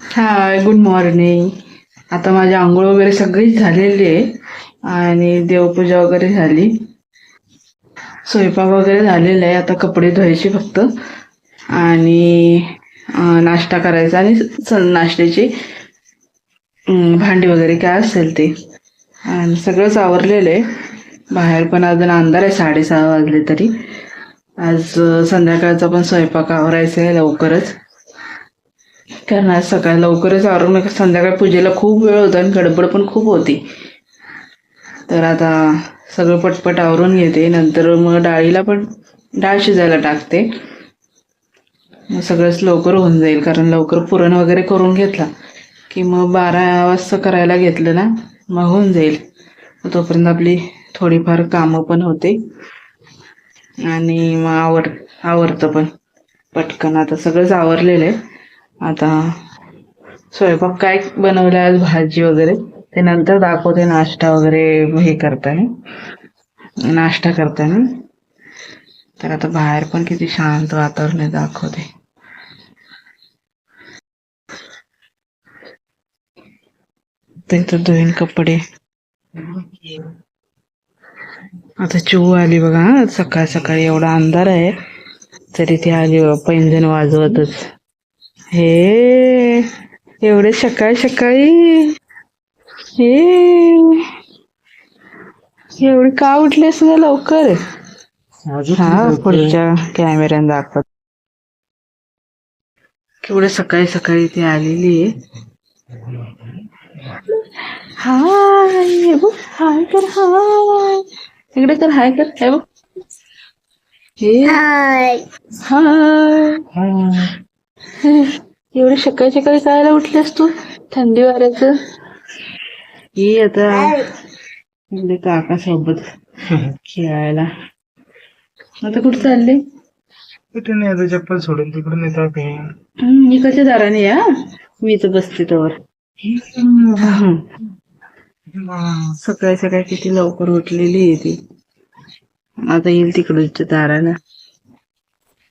Hi good morning आता माझी आंघोळ वगैरे सगळीच झालेली आहे आणि देवपूजा वगैरे झाली. स्वयंपाक वगैरे झालेला आहे आता कपडे धुवायचे फक्त. आणि नाश्ता करायचा आणि नाश्त्याची भांडी वगैरे काय असेल ते. आणि सगळंच आवरलेलं आहे. बाहेर पण अजून अंधार आहे साडेसहा वाजले तरी. आज संध्याकाळचा पण स्वयंपाक आवरायचा आहे लवकरच. कारण आज सकाळी लवकरच आवरून संध्याकाळी पूजेला खूप वेळ होता आणि गडबड पण खूप होती. तर आता सगळं पटपट आवरून घेते. नंतर मग डाळीला पण डाळ शिजायला टाकते. मग सगळंच लवकर होऊन जाईल. कारण लवकर पुरण वगैरे करून घेतला की मग बारा वाजता करायला घेतलं ना मग होऊन जाईल. मग तोपर्यंत आपली थोडीफार कामं पण होते. आणि मग आवर आवरतं पण. पटकन आता सगळंच आवरलेलं आहे. आता स्वयंपाक काय बनवलं आज? भाजी वगैरे. ते नंतर दाखवते नाश्ता वगैरे हे करताना. नाश्ता करताना. तर आता बाहेर पण किती शांत वातावरण आहे दाखवते. तर धुईन कपडे. आता चिऊ आली बघा सकाळ सकाळी एवढा अंधार आहे तरी ती आली पैंजण वाजवतच. हे एवढे सकाळी सकाळी. हे. एवढी का उठलीस ना लवकर? हा पुढच्या कॅमेऱ्याने दाखवत केवढे सकाळी सकाळी ती आलेली आहे. हाय हे बघ हाय कर हाय. इकडे कर हाय कर हे बघ. हे. हाय. एवढी सकाळी सकाळी कायला उठलीस तू? थंडी वाऱ्याचं. ये आता इकडे काका सोबत खेळायला. आता कुठं चालले? कुठे नाही आता चप्पल सोडून तिकडून येतात ते हम्म, इकडच्या दाराने या. मी इथं बसते तर सकाळी सकाळी किती लवकर उठलेली आहे ती. आता येईल तिकडच्या दारानं.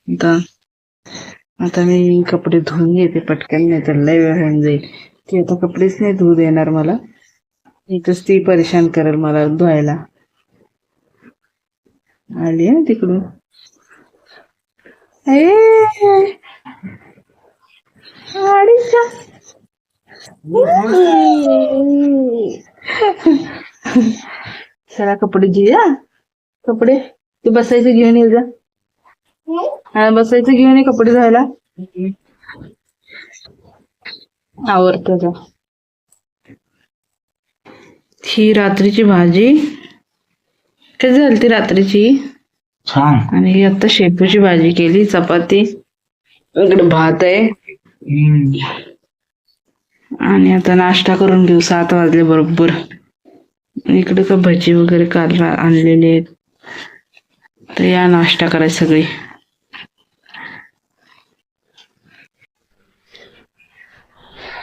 आता आता मी कपडे धुवून घेते पटकन नाही तर लय वेळ होऊन जाईल. ती आता कपडेच नाही धुवू देणार मला. इथंच ती परेशान करेल मला धुवायला. आली आहे तिकडून. ए! चला कपडे घेऊया. कपडे? ते बसायचं घेऊन ये जा. हा बसायचं घेऊन ये कपडे धुवायला? आवडतं ही रात्रीची भाजी. कशी झाली ती रात्रीची? छान. आणि ही आता शेपूची भाजी केली चपाती. इकडे भात आहे. आणि आता नाश्ता करून घेऊ सात वाजले बरोबर. इकडे का भजी वगैरे काल आणलेली आहेत. तर या नाश्ता करायची सगळी.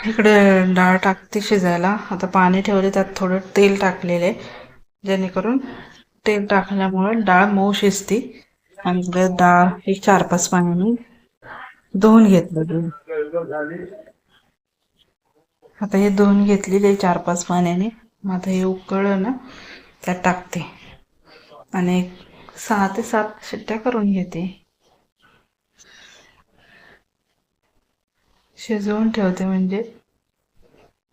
इकडे डाळ टाकते शिजायला. आता पाणी ठेवले त्यात थोडं तेल टाकलेले. जेणेकरून तेल टाकल्यामुळे डाळ मऊ शिजते. आणि डाळ एक चार पाच पाण्याने धुवून घेतलं आता हे धुवून घेतलेले चार पाच पाण्याने. मग आता हे उकळलं ना त्यात टाकते. आणि सहा ते सात शिट्ट्या करून घेते. शिजवून ठेवते म्हणजे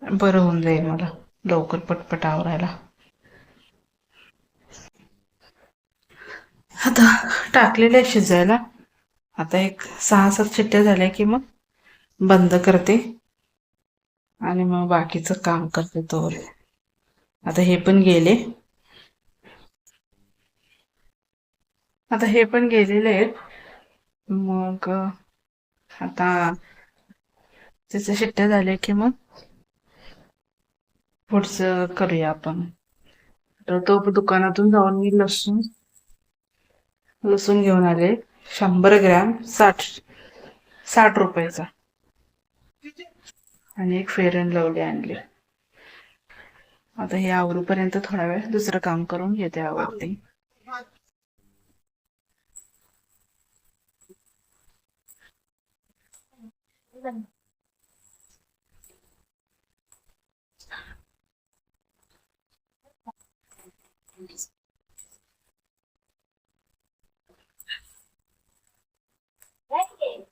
बरं होऊन जाईल मला लवकर पटपट आवरायला. आता टाकलेलं आहे शिजायला आता एक सहा सात शिट्ट्या झाल्या की मग बंद करते आणि मग बाकीचं काम करते तोवर. आता हे पण गेले. आता हे पण गेलेले आहेत. मग आता त्याचे शिट्ट्या झाले की मग पुढचं करूया आपण. तर तो दुकानातून जाऊन मी लसूण लसूण घेऊन आले. शंभर ग्रॅम साठ साठ रुपयाचा. आणि एक फेअर अँड लवली आणली. आता हे आवरूपर्यंत थोडा वेळ दुसरं काम करून घेते आवडते Thank you.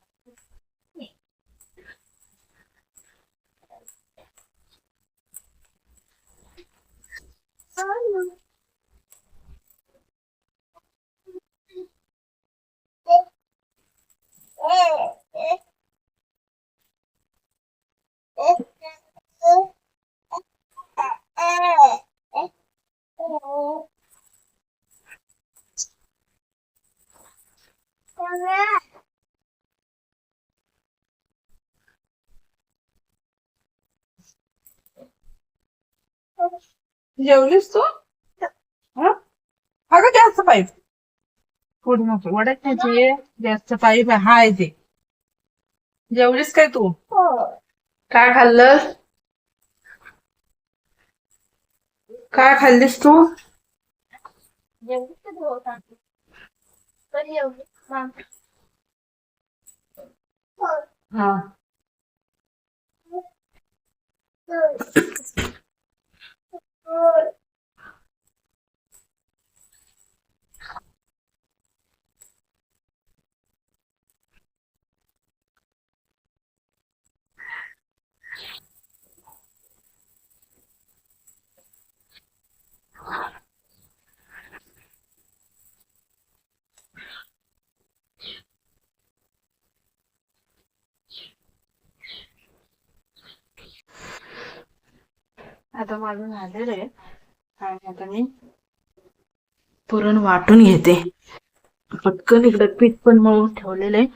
जेवलीस तू? हं? अगं गॅसचं पाईप. पुढे नको वड्यात त्याचे गॅसचं पाईप आहे हा आहे ते. जेवलीस काय तू? काय खाल्लं? काय खाल्लीस तू? हा. आता माझं झालेलं आहे. आणि आता मी पुरण वाटून घेते. पटकन इकडं पीठ पण मळून ठेवलेलं आहे.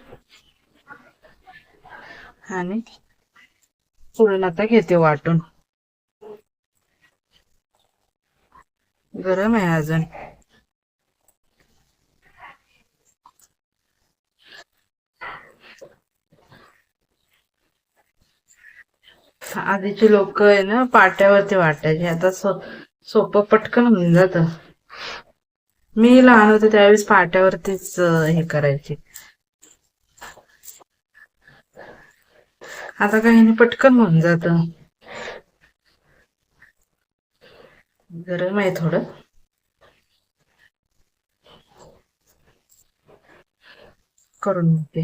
आणि पुरण आता घेते वाटून. गरम आहे अजून. आधीचे लोक आहे ना पाट्यावरती वाटायचे. आता सो सोपं पटकन होऊन जात. मी लहान होते त्यावेळेस पाट्यावरतीच हे करायचे. आता काही नाही पटकन होऊन जात. गरम आहे थोडं. करून घेते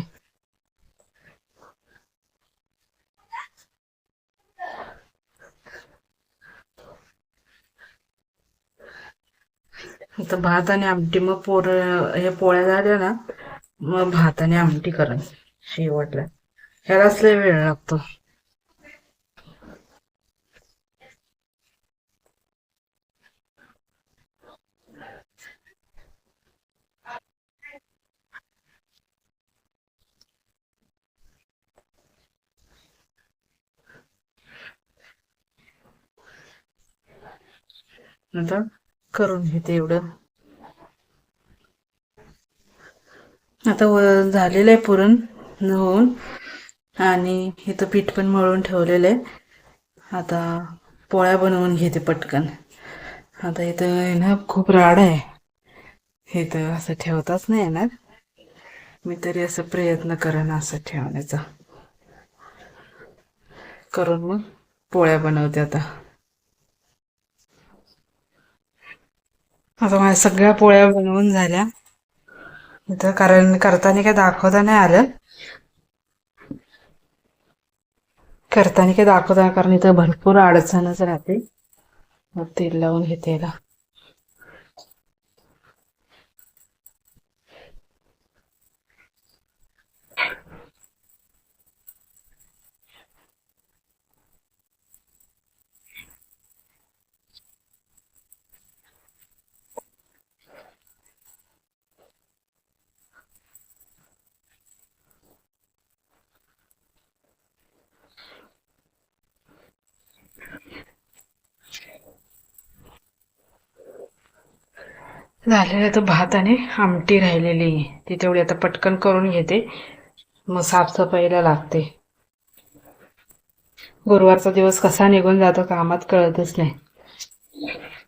आता भात आणि आमटी. मग पोर हे पोळ्या झाल्या ना मग भात आणि आमटी करण शेवटला. ह्यालाच लय वेळ लागतो. नंतर करून घेते एवढं. आता व- झालेलं आहे पुरण होऊन आणि इथं पीठ पण मळून ठेवलेलं आहे. आता पोळ्या बनवून घेते पटकन. आता इथं ना खूप राड आहे. इथं असं ठेवताच नाही येणार. मी तरी असं प्रयत्न करेन असं ठेवण्याचा. करून मग पोळ्या बनवते आता. आता माझ्या सगळ्या पोळ्या बनवून झाल्या. इथं कारण करताना काय दाखवता नाही आलं. करताना काय दाखवता कारण इथं भरपूर अडचणच राहते. मग तेल लावून घेते याला. झालेलं तर भात आणि आमटी राहिलेली. आहे. ती तेवढी आता पटकन करून घेते. मग साफसफाईला लागते. गुरुवारचा दिवस कसा निघून जातो कामात कळतच नाही.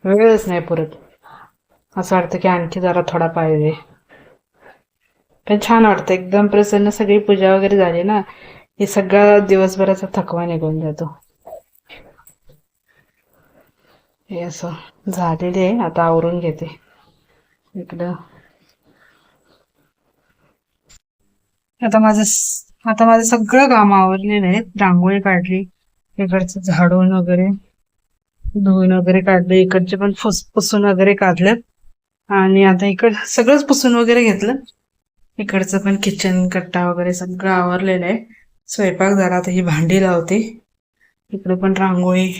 वेळच नाही पुरत. असं वाटतं की आणखी जरा थोडा पाहिजे. पण छान वाटतं. एकदम प्रसन्न. सगळी पूजा वगैरे झाली ना हे सगळा दिवसभराचा थकवा निघून जातो. हे असं झालेले आहे. आता आवरून घेते. इकडं. आता माझं आता माझं सगळं काम आवरलेलं आहे. रांगोळी काढली इकडचं झाडून वगैरे धुवून वगैरे काढले इकडचे पण फुस पुसून वगैरे काढलेत आणि आता इकड सगळंच पुसून वगैरे घेतलं. इकडचं पण किचन कट्टा वगैरे सगळं आवरलेलं आहे. स्वयंपाक झाला आता ही भांडी लावते. इकडे पण रांगोळी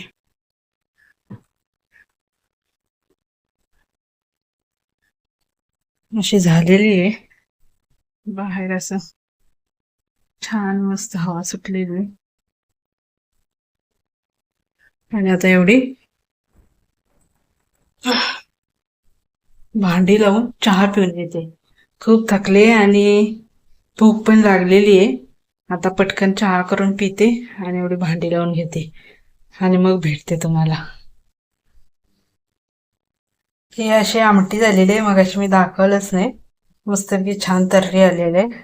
अशी झालेली आहे. बाहेर असं छान मस्त हवा सुटलेली आणि आता एवढी भांडी लावून चहा पिऊन येते. खूप थकले आणि भूक पण लागलेली आहे. आता पटकन चहा करून पिते आणि एवढी भांडी लावून घेते. आणि मग भेटते तुम्हाला. ही अशी आमटी झालेली आहे मग अशी मी दाखवलंच नाही. मस्तपैकी छान तर्री आलेले आहे.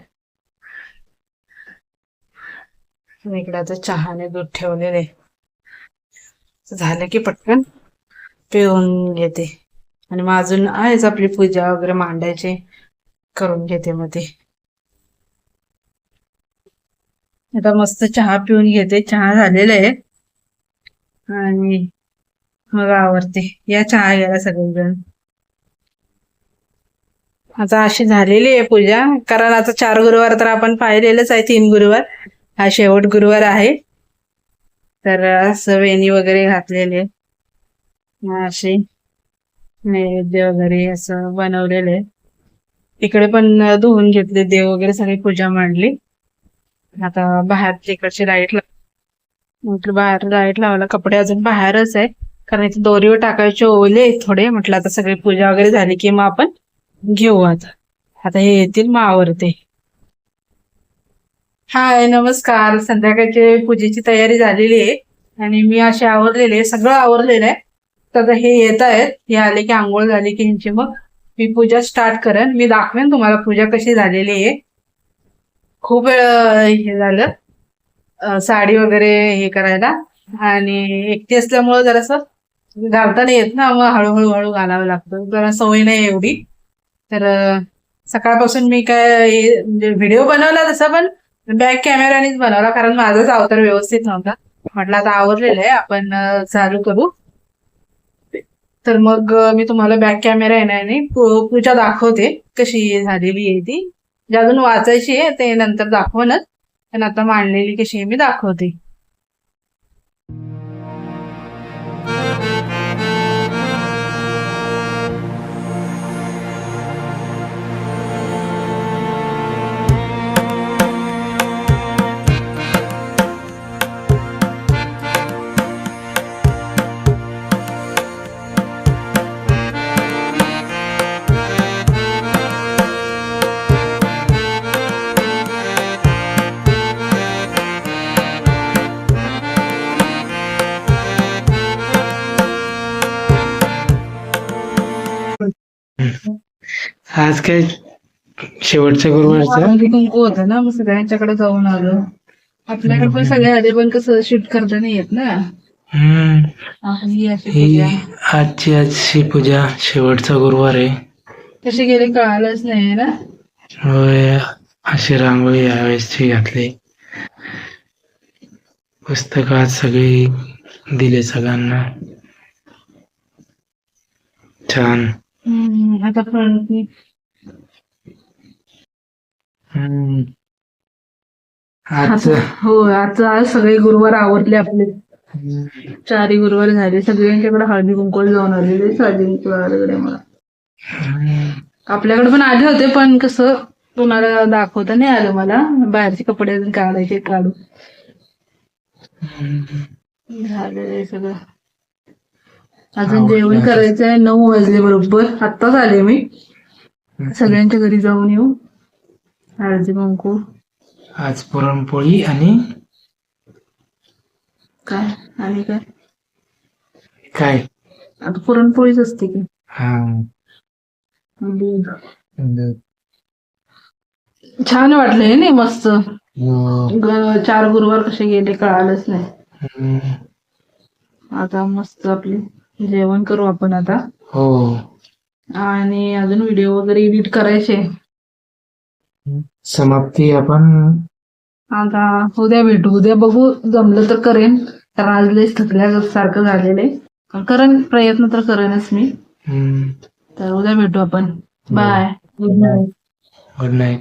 इकडे आता चहाने दूध ठेवलेले आहे. झालं की पटकन पिऊन घेते. आणि मग अजून आहेच आपली पूजा वगैरे मांडायची करून घेते मग ते. आता मस्त चहा पिऊन घेते चहा झालेला आहे. आणि मग आवडते. या चहा घ्यायला सगळेजण. आता अशी झालेली आहे पूजा. कारण आता चार गुरुवार तर आपण पाहिलेलंच आहे तीन गुरुवार. हा शेवट गुरुवार आहे. तर असं वेणी वगैरे घातलेले. असे नैवेद्य वगैरे असं बनवलेले. तिकडे इकडे पण धुवून घेतले देव वगैरे सगळी पूजा मांडली. आता बाहेर तिकडची लाइट म्हटलं बाहेर लाइट लावला कपडे अजून बाहेरच आहे. कारण इथे दोरीवर टाकायचे ओले थोडे. म्हटलं आता सगळी पूजा वगैरे झाली की मग आपण घेऊ आता. आता हे येतील मग आवरते. हाय नमस्कार. संध्याकाळची पूजेची तयारी झालेली आहे. आणि मी असे आवरलेले सगळं आवरलेलं आहे. तर आता हे येत आहेत. हे आले की आंघोळ झाली की ह्यांची मग मी पूजा स्टार्ट करेन. मी दाखवेन तुम्हाला पूजा कशी झालेली आहे. खूप वेळ हे झालं. साडी वगैरे हे करायला. आणि एकटी असल्यामुळं जरासं घालता नाही येत ना मग हळूहळू हळू घालावं लागतं. कारण सवय नाही एवढी. तर सकाळपासून मी काय म्हणजे व्हिडिओ बनवला तसा पण बॅक कॅमेरानेच बनवला कारण माझाच अवतार व्यवस्थित नव्हता. म्हटलं आता आवरलेलं आहे आपण चालू करू. तर मग मी तुम्हाला बॅक कॅमेरा येणार नाही पूजा दाखवते कशी झालेली आहे ती. जे अजून वाचायची आहे ते नंतर दाखवणच पण आता मांडलेली कशी आहे मी दाखवते. आज काय शेवटच्या गुरुवारचं? हळदी कुंकू होतं ना मग सगळ्यांच्याकडे जाऊन आलो. आपल्याकडे पण सगळे आले पण कसं शूट करता नाही येत ना. आपली अशी ही पूजा. आजची आजची पूजा शेवटचा गुरुवार आहे. कशी गेले कळालंच नाही ना. होय अशी रांगोळी यावेळेसची घातली. पुस्तकात सगळी दिले सगळ्यांना. छान. आता आज हो आता आज सगळे गुरुवार आवरले आपले. चारही गुरुवार झाले. सगळ्यांच्याकडे हळदी कुंकू जाऊन आलेले. वगैरे मला. आपल्याकडे पण आले होते पण कसं कोणाला दाखवता नाही आलं मला. बाहेरचे कपडे अजून काढायचे काढू हम्म. झालेलं आहे सगळं. अजून जेवण करायचं आहे नऊ वाजले बरोबर. आत्ताच आले मी. सगळ्यांच्या घरी जाऊन येऊ. हळदी कुंकू आज पुरणपोळी आणि काय? आणि काय? काय? आता पुरणपोळीच असते की. हा. दूध. छान वाटलंय नाही मस्त. हो. ग- चार गुरुवार कसे गेले कळालंच नाही. हम्म. आता मस्त आपली. जेवण करू आपण आता. हो. आणि अजून व्हिडिओ वगैरे एडिट करायचे. समाप्ती आपण. आता उद्या भेटू. उद्या बघू. जमलं तर करेन. कारण आज लयच थकल्या सारखं झालेलं आहे. करेन प्रयत्न तर करेनच मी. तर उद्या भेटू आपण. Bye good night good night